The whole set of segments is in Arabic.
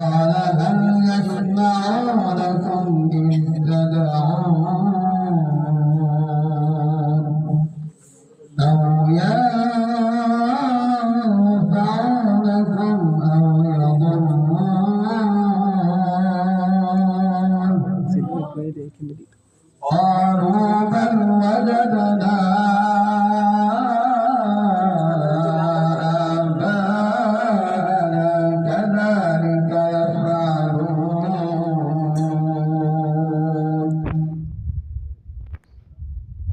قال هل يسمعونكم إذ تدعون أو ينفعونكم أو يضرون. قالوا بل وجدنا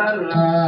Allah.